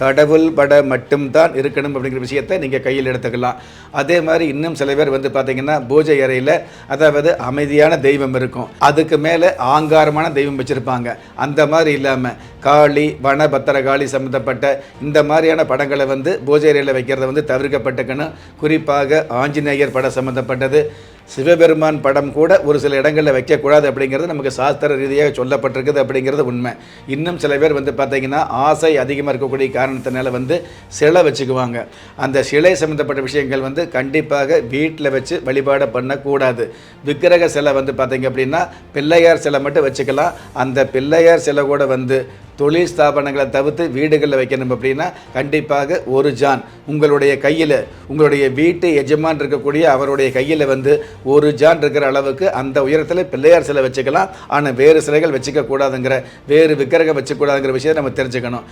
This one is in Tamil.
கடவுள் பட மட்டும்தான் இருக்கணும் அப்படிங்கிற விஷயத்தை நீங்கள் கையில் எடுத்துக்கலாம். அதே மாதிரி இன்னும் சில பேர் வந்து பார்த்தீங்கன்னா பூஜை அறையில் அதாவது அமைதியான தெய்வம் இருக்கும். அதுக்கு மேலே ஆங்காரமான தெய்வம் வச்சுருப்பாங்க. அந்த மாதிரி இல்லாமல் காளி வன பத்திரகாளி சம்மந்தப்பட்ட இந்த மாதிரியான படங்களை வந்து பூஜை அறையில் வைக்கிறத வந்து தவிர்க்கப்பட்டுக்கணும். குறிப்பாக ஆஞ்சநேயர் படம் சம்மந்தப்பட்டது சிவபெருமான் படம் கூட ஒரு சில இடங்களில் வைக்கக்கூடாது அப்படிங்கிறது நமக்கு சாஸ்திர ரீதியாக சொல்லப்பட்டிருக்குது அப்படிங்கிறது உண்மை. இன்னும் சில பேர் வந்து பார்த்திங்கன்னா ஆசை அதிகமாக இருக்கக்கூடிய காரணத்தினால வந்து சிலை வச்சுக்குவாங்க. அந்த சிலை சம்மந்தப்பட்ட விஷயங்கள் வந்து கண்டிப்பாக வீட்டில் வச்சு வழிபாடு பண்ணக்கூடாது. விக்கிரக சிலை வந்து பார்த்திங்க அப்படின்னா பிள்ளையார் சிலை மட்டும் வச்சுக்கலாம். அந்த பிள்ளையார் சிலை கூட வந்து தொழில் ஸ்தாபனங்களை தவிர்த்து வீடுகளில் வைக்கணும் அப்படின்னா கண்டிப்பாக ஒரு ஜான். உங்களுடைய கையில் உங்களுடைய வீட்டு எஜமான் இருக்கக்கூடிய அவருடைய கையில் வந்து ஒரு ஜான் இருக்கிற அளவுக்கு அந்த உயரத்தில் பிள்ளையார் சிலை வச்சுக்கலாம். ஆனால் வேறு சிலைகள் வச்சுக்க கூடாதுங்கிற வேறு விக்கிரகம் வச்சுக்கூடாதுங்கிற விஷயத்தை நம்ம தெரிஞ்சுக்கணும்.